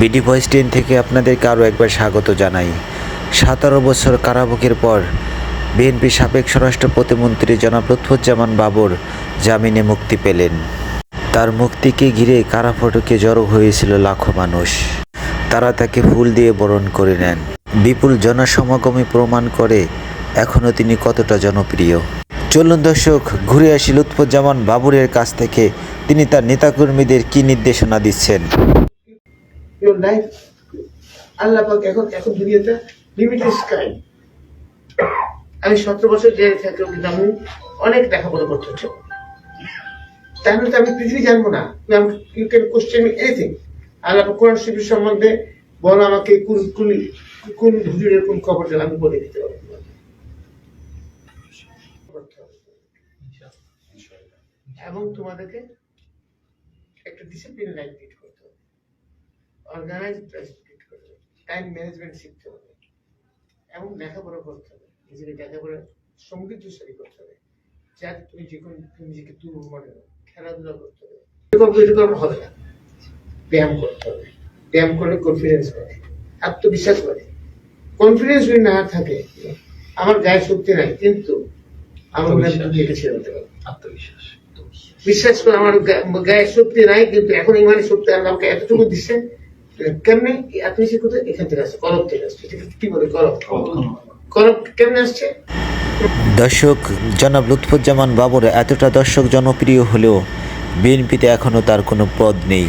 BD voice ten থেকে আপনাদেরকে আরও একবার স্বাগত জানাই। সতেরো বছর কারাভোগের পর বিএনপি সাবেক স্বরাষ্ট্র প্রতিমন্ত্রী জনাব লুৎফুজ্জামান বাবর জামিনে মুক্তি পেলেন। তার মুক্তিকে ঘিরে কারা ফটকে জড়ো হয়েছিল লাখো মানুষ। তারা তাকে ফুল দিয়ে বরণ করে নেন। বিপুল জনসমাগমে প্রমাণ করে এখনও তিনি কতটা জনপ্রিয়। চলুন দর্শক, ঘুরে আসি লুৎফুজ্জামান বাবুরের কাছ থেকে। তিনি তার নেতাকর্মীদের কি নির্দেশনা দিচ্ছেন? ইউর লাইফ আল্লাহ পাক এখন এখন দুনিয়াতে লিমিটেড স্কাই আমি সতেরো বছর জেলে থাকলেও কিন্তু আমি অনেক লেখাপড়া করতে হচ্ছে। তাহলে তো আমি পৃথিবী জানব না। You can question anything Allah Quran শিবির সম্বন্ধে বলো আমাকে কোন কোন কোন হুজুরের কোন খবর দিলে আমি বলে দিতে পারব এবং তোমাদেরকে একটা ডিসিপ্লিন লাইফ হবে। অর্গানাইজ লিড করতে হবে টাইম ম্যানেজমেন্ট শিখতে হবে। এবং লেখাপড়া করতে হবে। নিজেকে লেখাপড়া সমৃদ্ধশালী করতে হবে। যাতে তুমি যে কোনো নিজেকে তুলো মনে করো। খেলাধুলা করতে হবে। এরকম এরকম হবে না। ব্যায়াম করতে হবে। ব্যায়াম করলে কনফিডেন্স বাড়ে। আত্মবিশ্বাস বাড়ে। কনফিডেন্স যদি না থাকে আমার গায়ে শক্তি নাই কিন্তু আমার মনে দুনিয়াকে ছেড়ে দিতে পারব। আত্মবিশ্বাস। বিশ্বাস করে আমার গায়ে শক্তি নাই কিন্তু এখন ইমানের শক্তি আল্লাহ আমাকে এতটুকু দিচ্ছে কেমনে আপনি সে কোথায়? এখান থেকে আসছে থেকে আসছে। কি বলে কেমনে আসছে? দর্শক জনাব লুৎফুজ্জামান বাবর এতটা দর্শক জনপ্রিয় হলেও বিএনপিতে এখনও তার কোনো পদ নেই।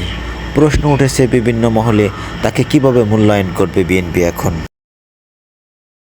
প্রশ্ন উঠেছে বিভিন্ন মহলে তাকে কীভাবে মূল্যায়ন করবে বিএনপি এখন?